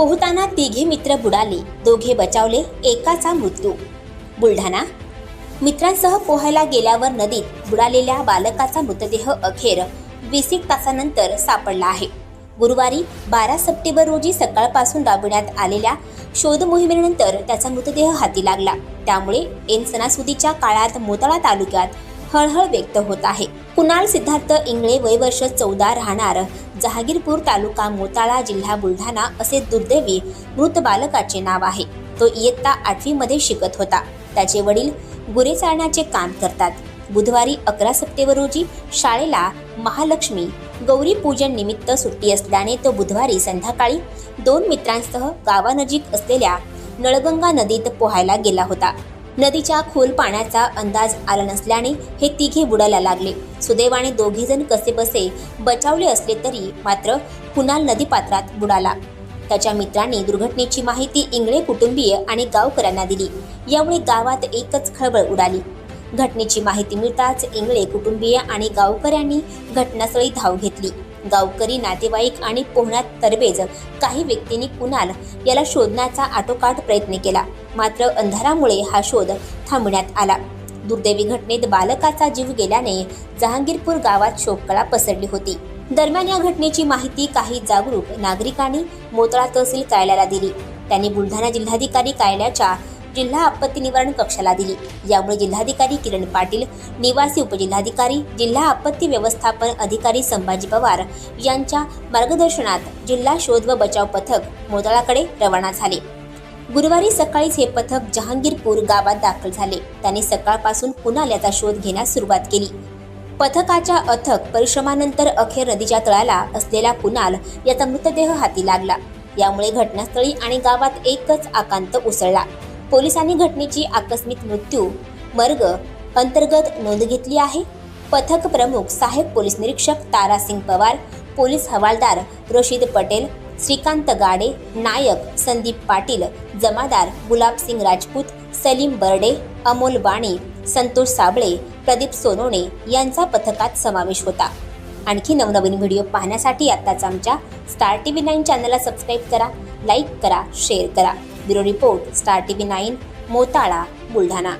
पोहताना तिघे मित्र बुडाले. दोघे बचावले एकाचा मृत्यू. बुलढाणा. मित्रांसह पोहायला गेल्यावर नदीत बुडालेल्या बालकाचा मृतदेह अखेर वीस एक तासानंतर सापडला आहे. गुरुवारी बारा सप्टेंबर रोजी सकाळपासून राबविण्यात आलेल्या शोध मोहिमेनंतर त्याचा मृतदेह हाती लागला. त्यामुळे एन सणासुदीच्या काळात मोताळा तालुक्यात हळहळ व्यक्त होत आहे. कुणाल सिद्धार्थ इंगळे वय वर्ष चौदा राहणार. जहागीरपूर तालुका मोताळा जिल्हा बुलढाणा असे दुर्दैवी मृत बालकाचे नाव आहे. तो इयत्ता आठवीमध्ये शिकत होता. त्याचे वडील गुरे चालण्याचे काम करतात. बुधवारी अकरा सप्टेंबर रोजी शाळेला महालक्ष्मी गौरी पूजन निमित्त सुट्टी असल्याने तो बुधवारी संध्याकाळी दोन मित्रांसह गावानजीक असलेल्या नळगंगा नदीत पोहायला गेला होता. नदीच्या खोल पाण्याचा अंदाज आला नसल्याने हे तिघे बुडायला लागले. सुदैवाने दोघे जण बचावले असले तरी मात्र कुणाल नदीपात्रात बुडाला. त्याच्या मित्रांनी दुर्घटनेची माहिती इंगळे कुटुंबीय आणि गावकऱ्यांना दिली. यामुळे गावात एकच खळबळ उडाली. घटनेची माहिती मिळताच इंगळे कुटुंबीय आणि गावकऱ्यांनी घटनास्थळी धाव घेतली. गावकरी नातेवाईक आणि पोहण्यात तरबेज काही व्यक्तींनी कुणाल याला शोधण्याचा आटोकाट प्रयत्न केला. मात्र अंधारामुळे हा शोध थांबण्यात आला. दुर्दैवी घटनेत बालकाचा जीव गेल्याने जहांगीरपूर गावात शोककळा पसरली होती. दरम्यान या घटनेची माहिती काही जागरूक नागरिकांनी मोतळा तहसील कार्यालयाला दिली. त्यांनी बुलढाणा जिल्हाधिकारी कार्यालयाच्या जिल्हा आपत्ती निवारण कक्षाला दिली. यामुळे जिल्हाधिकारी किरण पाटील निवासी उपजिल्हाधिकारी जिल्हा आपत्ती व्यवस्थापन अधिकारी संभाजी पवार यांच्या मार्गदर्शनात जिल्हा शोध व बचाव पथक मोताळाकडे रवाना झाले. गुरुवारी सकाळीच हे पथक जहांगीरपूर गावात दाखल झाले. त्यांनी सकाळपासून कुणाल्याचा शोध घेण्यास सुरुवात केली. पथकाच्या अथक परिश्रमानंतर अखेर नदीच्या तळाला असलेला कुणाल याचा मृतदेह हाती लागला. यामुळे घटनास्थळी आणि गावात एकच आकांत उसळला. पोलिसांनी घटनेची आकस्मिक मृत्यू मर्ग अंतर्गत नोंद घेतली आहे. पथक प्रमुख साहेब पोलीस निरीक्षक तारासिंग पवार पोलीस हवालदार रशीद पटेल श्रीकांत गाडे नायक संदीप पाटील जमादार गुलाबसिंग राजपूत सलीम बर्डे अमोल वाणी संतोष साबळे प्रदीप सोनोणे यांचा पथकात समावेश होता. आणखी नवनवीन व्हिडिओ पाहण्यासाठी आत्ताच आमच्या स्टार टी व्ही नाईन चॅनलला सबस्क्राईब करा लाईक करा शेअर करा. Bureau report star T V nine Motala Buldhana.